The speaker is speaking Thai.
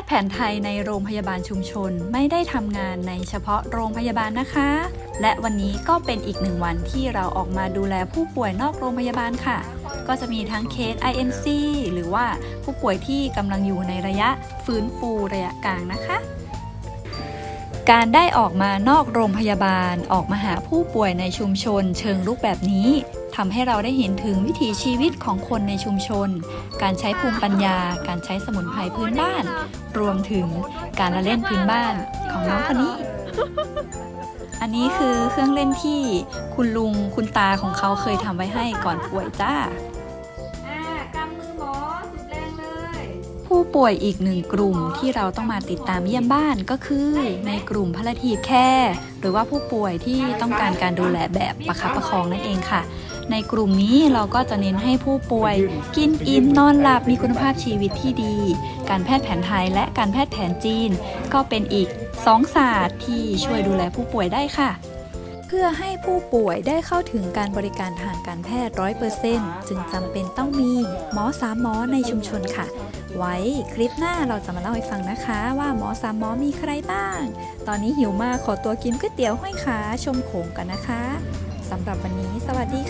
ทย์แผนไทยในโรงพยาบาลชุมชนไม่ได้ทำงานในเฉพาะโรงพยาบาลนะคะ และวันนี้ก็เป็นอีกหนึ่งวันที่เราออกมาดูแลผู้ป่วยนอกโรงพยาบาลค่ะ ก็จะมีทั้งเคส INC หรือว่าผู้ป่วยที่กำลังอยู่ในระยะฟื้นฟูระยะกลางนะคะ การได้ออกมานอกโรงพยาบาลออกมาหาผู้ป่วยในชุมชนเชิงลุกแบบนี้ทำให้เราได้เห็นถึงวิถีชีวิตของคนในชุมชน การใช้ภูมิปัญญา การใช้สมุนไพรพื้นบ้าน รวมถึงการละเล่นพื้นบ้านของน้องคนนี้ อันนี้คือเครื่องเล่นที่คุณลุงคุณตาของเขาเคยทำไว้ให้ก่อนป่วยจ้า ผู้ป่วยอีกหนึ่งกลุ่มที่เราต้องมาติดตามเยี่ยมบ้านก็คือ ในกลุ่มพลาทีแคร์หรือว่าผู้ป่วยที่ต้องการการดูแลแบบประคับประคองนั่นเองค่ะ ในกลุ่มนี้เราก็จะเน้นให้ผู้ป่วย กินอิ่มนอนหลับมีคุณภาพชีวิตที่ดี การแพทย์แผนไทยและการแพทย์แผนจีน ก็เป็นอีกสองศาสตร์ที่ช่วยดูแลผู้ป่วยได้ค่ะ เพื่อให้ผู้ป่วยได้เข้าถึงการบริการทางการแพทย์ร้อยเปอร์เซ็นต์จึงจำเป็นต้องมีหมอสามหมอในชุมชนค่ะ ไว้คลิปหน้าเราจะมาเล่าให้ฟังนะคะ ว่าหมอสามหมอมีใครบ้าง ตอนนี้หิวมากขอตัวกินก๋วยเตี๋ยวห้อยขาชมโขงกันนะคะสำหรับวันนี้สวัสดีค่ะ